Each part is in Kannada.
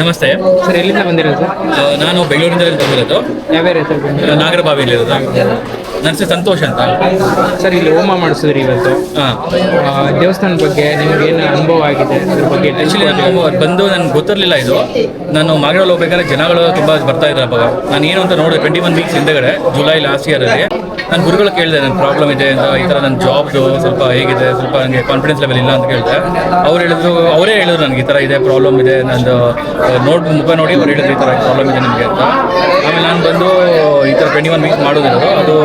ನಮಸ್ತೆ. ಸರ್ ಎಲ್ಲಿಂದ ಬಂದಿರೋದು? ಸರ್ ನಾನು ಬೆಂಗಳೂರಿಂದ ಬಂದಿರೋದು. ಹೆಸರು ಬಂದಿರೋದು? ನಾಗರಬಾವಿಯಲ್ಲಿರೋದು ನನ್ನ ಹೆಸರು ಸಂತೋಷ್ ಅಂತ. ಸರ್ ಇಲ್ಲಿ ಹೋಮ ಮಾಡಿಸಿದ್ರಿ ಇವತ್ತು. ದೇವಸ್ಥಾನದ ಬಗ್ಗೆ ನಿಮ್ಗೆ ಏನು ಅನುಭವ ಆಗಿದೆ? ಅದ್ರ ಬಗ್ಗೆ ಆ್ಯಕ್ಚುಲಿ ನಾನು ಬಂದು ನನ್ಗೆ ಗೊತ್ತಿರಲಿಲ್ಲ ಇದು. ನಾನು ಮಾಗಡಲ್ಲಿ ಹೋಗ್ಬೇಕಾದ್ರೆ ಜನಗಳು ತುಂಬ ಬರ್ತಾ ಇದ್ದಾರೆ ಅವಾಗ. ನಾನು ಏನು ಅಂತ ನೋಡಿದೆ ಟ್ವೆಂಟಿ ಒನ್ ವೀಕ್ಸ್ ಹಿಂದೆಗಡೆ ಜುಲೈ ಲಾಸ್ಟ್ ಇಯರಲ್ಲಿ ನಾನು ಗುರುಗಳು ಕೇಳಿದೆ ನನ್ನ ಪ್ರಾಬ್ಲಮ್ ಇದೆ ಅಂತ ಈ ಥರ ನನ್ನ ಜಾಬ್ದು ಸ್ವಲ್ಪ ಹೇಗಿದೆ, ಸ್ವಲ್ಪ ನನಗೆ ಕಾನ್ಫಿಡೆನ್ಸ್ ಲೆವೆಲ್ ಇಲ್ಲ ಅಂತ ಕೇಳಿದೆ. ಅವ್ರು ಹೇಳಿದ್ರು, ಅವರೇ ಹೇಳಿದ್ರು ನನಗೆ ಈ ಥರ ಇದೆ ಪ್ರಾಬ್ಲಮ್ ಇದೆ, ನಂದು ನೋಡ್, ಮುಖ ನೋಡಿ ಅವ್ರು ಹೇಳಿದ್ರು ಈ ಥರ ಪ್ರಾಬ್ಲಮ್ ಇದೆ ನಿಮಗೆ ಅಂತ. ಆಮೇಲೆ ನಾನು ಬಂದು ಈ ಥರ ಟ್ವೆಂಟಿ ಒನ್ ವೀಕ್ಸ್ ಮಾಡೋದಿರೋದು, ಅದು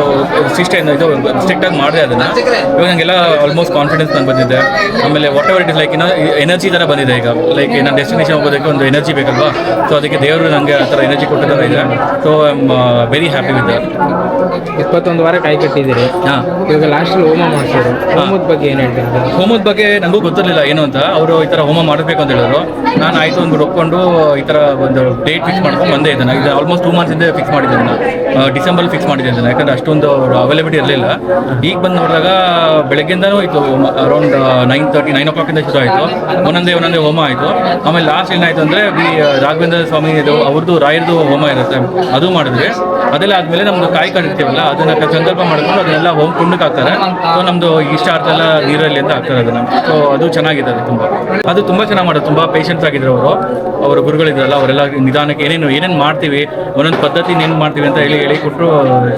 ಸಿಸ್ಟಮ್ ಇದು ಸ್ಟ್ರಿಕ್ಟಾಗಿ ಮಾಡಿದೆ ಅದನ್ನು. ಇವಾಗ ನನಗೆಲ್ಲ ಆಲ್ಮೋಸ್ಟ್ ಕಾನ್ಫಿಡೆನ್ಸ್ ನಂಗೆ ಬಂದಿದೆ. ಆಮೇಲೆ whatever it is like ಇನ್ನೂ ಎನರ್ಜಿ ಥರ ಬಂದಿದೆ ಈಗ. ಲೈಕ್ ನಾನು ಡೆಸ್ಟಿನೇಷನ್ ಹೋಗೋದಕ್ಕೆ ಒಂದು ಎನರ್ಜಿ ಬೇಕಲ್ವಾ? ಸೊ ಅದಕ್ಕೆ ದೇವರು ನನಗೆ ಆ ಥರ ಎನರ್ಜಿ ಕೊಟ್ಟ ಥರ ಇದೆ so I am very happy with that ಇಪ್ಪತ್ತೊಂದು ವಾರ ಕಾಯಿ ಕಟ್ಟಿದ್ದೀರಿ. ಹಾಂ. ಇವಾಗ ಲಾಸ್ಟಲ್ಲಿ ಹೋಮ ಮಾಡಿಸಿದ್ರು. ಹೋಮದ ಬಗ್ಗೆ ಏನು ಹೇಳ್ತೀರಿ? ಹೋಮದ ಬಗ್ಗೆ ನನಗೂ ಗೊತ್ತಿರಲಿಲ್ಲ ಏನು ಅಂತ. ಅವರು ಈ ಥರ ಹೋಮ ಮಾಡಬೇಕು ಅಂತ ಹೇಳಿದ್ರು. ನಾನು ಆಯಿತು ಒಂದು ಒಪ್ಕೊಂಡು ಈ ಥರ ಒಂದು ಡೇಟ್ ಫಿಕ್ಸ್ ಮಾಡ್ಕೊಂಡು ಬಂದೇ ಇದ್ದಾನೆ ಇದು ಆಲ್ಮೋಸ್ಟ್ ಟೂ ಮಂತ್ಸ್ ಹಿಂದೆ ಫಿಕ್ಸ್ ಮಾಡಿದ್ದೆ ನಾನು ಡಿಸೆಂಬರ್ ಫಿಕ್ಸ್ ಮಾಡಿದ್ದೆ ನಾನು ಯಾಕಂದ್ರೆ ಅಷ್ಟೊಂದು ಅವೈಲಬಿಲಿಟಿ ಇರಲಿಲ್ಲ. ಈಗ ಬಂದು ನೋಡಿದಾಗ ಬೆಳಗ್ಗೆಯಿಂದನೂ ಇತ್ತು ಅರೌಂಡ್ ನೈನ್ ತರ್ಟಿ ನೈನ್ ಓ ಕ್ಲಾಕಿಂದ ಶುರು ಆಯಿತು. ಒಂದೊಂದೇ ಒಂದೊಂದೇ ಹೋಮ ಆಯಿತು. ಆಮೇಲೆ ಲಾಸ್ಟ್ ಏನಾಯಿತು ಅಂದರೆ ಬಿ ರಾಘವೇಂದ್ರ ಸ್ವಾಮಿ ಇದು ಅವ್ರದ್ದು ರಾಯರದು ಹೋಮ ಇರುತ್ತೆ. ಅದು ಮಾಡಿದ್ವಿ. ಅದೆಲ್ಲ ಆದಮೇಲೆ ನಮ್ಮದು ಕಾಯಿ ಕಟ್ಟಿರ್ತೀವಲ್ಲ ಅದನ್ನ ಸಂಕಲ್ಪ ಮಾಡ್ಕೊಂಡು ಅದನ್ನೆಲ್ಲ ಹೋಮ್ ಕುಂಡಕ್ಕೆ ಹಾಕ್ತಾರೆ. ಸೊ ನಮ್ಮದು ಇಷ್ಟ ಅರ್ಥ ಎಲ್ಲ ನೀರಲ್ಲಿ ಅಂತ ಹಾಕ್ತಾರೆ ಅದನ್ನ. ಸೊ ಅದು ಚೆನ್ನಾಗಿದೆ ಅದು ತುಂಬ. ಅದು ತುಂಬ ಚೆನ್ನಾಗಿ ಮಾಡೋದು. ತುಂಬ ಪೇಷನ್ಸ್ ಆಗಿದ್ರು ಅವರು. ಅವರು ಗುರುಗಳಿದ್ರಲ್ಲ, ಅವರೆಲ್ಲ ನಿಧಾನಕ್ಕೆ ಏನೇನು ಏನೇನು ಮಾಡ್ತೀವಿ, ಒಂದೊಂದು ಪದ್ಧತಿ ಏನು ಮಾಡ್ತೀವಿ ಅಂತ ಹೇಳಿ ಹೇಳಿ ಕೊಟ್ಟರು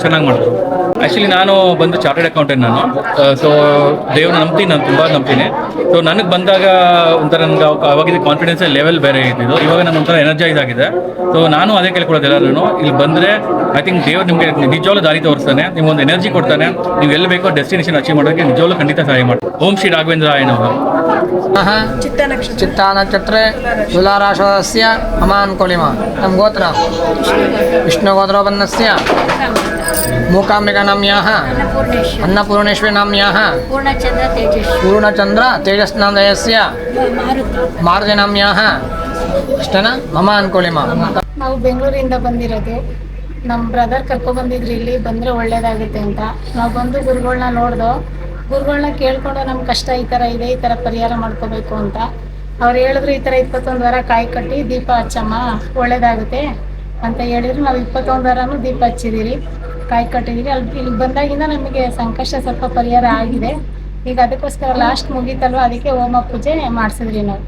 ಚೆನ್ನಾಗಿ ಮಾಡಿದ್ರು ಆ್ಯಕ್ಚುಲಿ ನಾನು ಬಂದು ಚಾರ್ಟೆಡ್ ಅಕೌಂಟೆಂಟ್ ನಾನು. Uh, ಸೊ ದೇವ್ರ ನಂಬ್ತೀನಿ ನಾನು ತುಂಬ ನಂಬ್ತೀನಿ. ಸೊ ನನಗೆ ಬಂದಾಗ ಒಂಥರ ನನಗೆ ಅವಾಗಿದ್ದ ಕಾನ್ಫಿಡೆನ್ಸ್ ಲೆವೆಲ್ ಬೇರೆ ಇದ್ದಿದ್ದು. ಇವಾಗ ನಾನು ಒಂಥರ ಎನರ್ಜೈಸ್ ಆಗಿದೆ. ಸೊ ನಾನು ಅದೇ ಕೇಳ್ಕೊಳ್ಳೋದಿಲ್ಲ ನಾನು ಇಲ್ಲಿ ಬಂದರೆ ಐ ಥಿಂಕ್ ದೇವ್ರು ನಿಮಗೆ ನಿಜವಾಗ್ಲೂ ದಾರಿ ತೋರಿಸ್ತಾನೆ. ನಿಮ್ಗೊಂದು ಎನರ್ಜಿ ಕೊಡ್ತಾನೆ. ನೀವು ಎಲ್ಲಿ ಬೇಕೋ ಡೆಸ್ಟಿನೇಷನ್ ಅಚೀವ್ ಮಾಡೋಕ್ಕೆ ನಿಜವಾಗ್ಲೂ ಖಂಡಿತ ಸಹಾಯ ಮಾಡಿ. ಓಂ ಶ್ರೀ ರಾಘವೇಂದ್ರ ಆಯ್ನ ಚಿತ್ತ ನಕ್ಷತ್ರೆ. ತುಲಾರಾಶಸ್ಯ ಅಮಾನ್ ಕೊಳಿಮ. ನಮ್ಮ ಗೋತ್ರ ವಿಷ್ಣುಗೋತ್ರೋಪನ್ನಸ್ಯ ಮೂಕಾಂಬಿಕಾ ನಾಮ್ಯಾಹ ಅನ್ನಪೂರ್ಣೇಶ್ವರಿ ನಾಮ್ಯಾಹ. ಪೂರ್ಣಚಂದ್ರ ತೇಜಸ್ ನಾಮದಯಸ್ಯ ಮಾರುತಿ. ನಾಮ್ಯಾಹ. ಅಷ್ಟೇನಾ? ಮಮ ಅನ್ಕೊಳ್ಳಿ ಮಾ ನಾವು ಬೆಂಗಳೂರಿಂದ ಬಂದಿರೋದು. ನಮ್ಮ ಬ್ರದರ್ ಕರ್ಕೊಬಂದಿದ್ರು ಇಲ್ಲಿ ಬಂದ್ರೆ ಒಳ್ಳೇದಾಗುತ್ತೆ ಅಂತ. ನಾವು ಬಂದು ಗುರುಗಳನ್ನ ನೋಡ್ದೋ ಗುರುಗಳನ್ನ ಕೇಳ್ಕೊಂಡು ನಮ್ಮ ಕಷ್ಟ ಈ ತರ ಇದೆ ಈ ತರ ಪರಿಹಾರ ಮಾಡ್ಕೋಬೇಕು ಅಂತ. ಅವ್ರು ಹೇಳಿದ್ರು ಈ ತರ ಇಪ್ಪತ್ತೊಂದು ವಾರ ಕಾಯಿ ಕಟ್ಟಿ ದೀಪ ಹಚ್ಚಮ್ಮ ಒಳ್ಳೇದಾಗುತ್ತೆ ಅಂತ ಹೇಳಿದ್ರು. ನಾವು ಇಪ್ಪತ್ತೊಂದು ವಾರನೂ ದೀಪ ಹಚ್ಚಿದೀರಿ. ಕಾಯಿ ಕಟ್ಟಿದೀವಿ ಅಲ್ಲಿ ಇಲ್ಲಿ ಬಂದಾಗಿಂದ ನಮಗೆ ಸಂಕಷ್ಟ ಸ್ವಲ್ಪ ಪರಿಹಾರ ಆಗಿದೆ. ಈಗ ಅದಕ್ಕೋಸ್ಕರ ಲಾಸ್ಟ್ ಮುಗೀತಲ್ವ? ಅದಕ್ಕೆ ಹೋಮ ಪೂಜೆ ಮಾಡಿಸಿದ್ರಿ ನಾವು.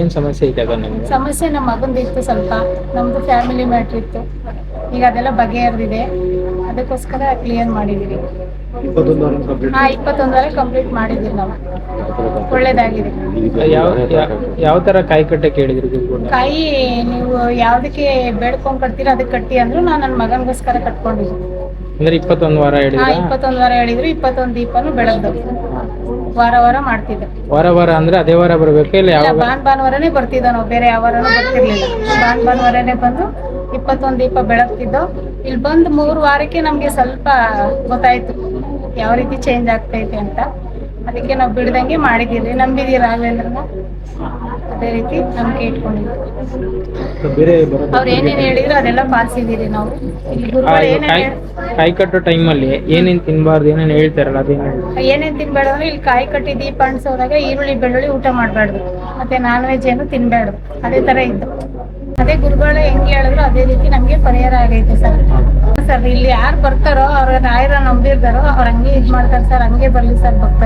ಏನ್ ಸಮಸ್ಯೆ ಇದೆ ಸಮಸ್ಯೆ ನಮ್ಮ ಮಗಂದು ಇತ್ತು ಸ್ವಲ್ಪ. ನಮ್ದು ಫ್ಯಾಮಿಲಿ ಮ್ಯಾಟ್ರ್ ಇತ್ತು. ಈಗ ಅದೆಲ್ಲ ಬಗೆಹರಿದಿದೆ. ಅದಕ್ಕೋಸ್ಕರ ಕ್ಲಿಯರ್ ಮಾಡಿದೀವಿ. ಹಾ ವಾರ ಕಂಪ್ಲೀಟ್ ಮಾಡಿದ್ವಿ ನಾವು. ಒಳ್ಳೇದಾಗಿದೆ. ಯಾವ ಥರ ಕಾಯಿ ಕಟ್ಟಕ್ಕೆ ಹೇಳಿದ್ರಿ ಗುರುಗಳು ಕಾಯಿ ನೀವು ಯಾವ್ದಕ್ಕೆ ಬೇಡ್ಕೊಂಡ್ ಕಟ್ತೀರ ಅದಕ್ಕೆ ಕಟ್ಟಿ ಅಂದ್ರು ನಾನು ನನ್ನ ಮಗನ್ಗೋಸ್ಕರ ಕಟ್ಕೊಂಡಿದ್ದೀನಿ. ಅಂದ್ರೆ ಇಪ್ಪತ್ತೊಂದು ವಾರ ಹೇಳಿದ್ರು? ಹೇಳಿದ್ರ ಇಪ್ಪತ್ತೊಂದು ವಾರ ಹೇಳಿದ್ರು ಇಪ್ಪತ್ತೊಂದು ದೀಪನು ಬೆಳಗ್ದು. ವಾರ ವಾರ ಮಾಡ್ತಿದ್ದೆ. ವಾರ ವಾರ ಅಂದ್ರೆ ಅದೇ ವಾರ ಬರ್ಬೇಕು ಇಲ್ಲ ಇಲ್ಲ ಯಾವ ಭಾನ್ ಭಾನುವಾರನೇ ಬರ್ತಿದ್ದ ನಾವು ಬೇರೆ ಯಾವ ವಾರನೂ ಬರ್ತಿರ್ಲಿಲ್ಲ. ಭಾನ್ ಭಾನುವಾರನೇ ಬಂದು ಇಪ್ಪತ್ತೊಂದು ದೀಪ ಬೆಳಗ್ತಿದ್ದೋ ಇಲ್ಲಿ ಬಂದು ಮೂರು ವಾರಕ್ಕೆ ನಮಗೆ ಸ್ವಲ್ಪ ಗೊತ್ತಾಯ್ತು ಯಾವ ರೀತಿ ಚೇಂಜ್ ಆಗ್ತೈತೆ ಅಂತ. ಅದಕ್ಕೆ ನಾವು ಬಿಡ್ದಂಗೆ ಮಾಡಿದ್ದೀರಿ ನಂಬಿದೀವಿ ರಾಘವೇಂದ್ರನ ಅದೇ ರೀತಿ ನಂಬಿಕೆ ಇಟ್ಕೊಂಡಿದ್ವಿ ಬೇರೆ ಅವ್ರು ಏನೇನು ಹೇಳಿದ್ರು ಅದೆಲ್ಲ ಪಾಲಿಸಿದ್ದೀರಿ ನಾವು. ಕಾಯಿ ಕಟ್ಟೋ ಟೈಮ್ ಅಲ್ಲಿ ಏನೇನ್ ತಿನ್ಬಾರ್ದು ಏನೇನು ಹೇಳ್ತಾರಲ್ಲ ಅದೇನು ಏನೇನ್ ತಿನ್ಬೇಡ ಅಂದ್ರೆ ಇಲ್ಲಿ ಕಾಯಿ ಕಟ್ಟಿ ದೀಪ ಅಣಿಸೋದಾಗ ಈರುಳ್ಳಿ ಬೆಳ್ಳುಳ್ಳಿ ಊಟ ಮಾಡಬಾರ್ದು. ಮತ್ತೆ ನಾನ್ ವೆಜ್ ಏನು ತಿನ್ಬೇಡ ಅದೇ ತರ ಇದ್ದು. ಅದೇ ಗುರುಗಳು ಹೆಂಗ್ ಹೇಳಿದ್ರು, ಅದೇ ರೀತಿ ನಮ್ಗೆ ಪರಿಹಾರ ಆಗೈತೆ ಸರ್. ಸರ್, ಇಲ್ಲಿ ಯಾರು ಬರ್ತಾರೋ, ಅವ್ರ ರಾಯರ ನಂಬಿರ್ತಾರೋ, ಅವ್ರ ಹಂಗೆ ಇದ್ ಮಾಡ್ತಾರೆ ಸರ್, ಹಂಗೆ ಬರ್ಲಿ ಸರ್ ಅಕ್ಕ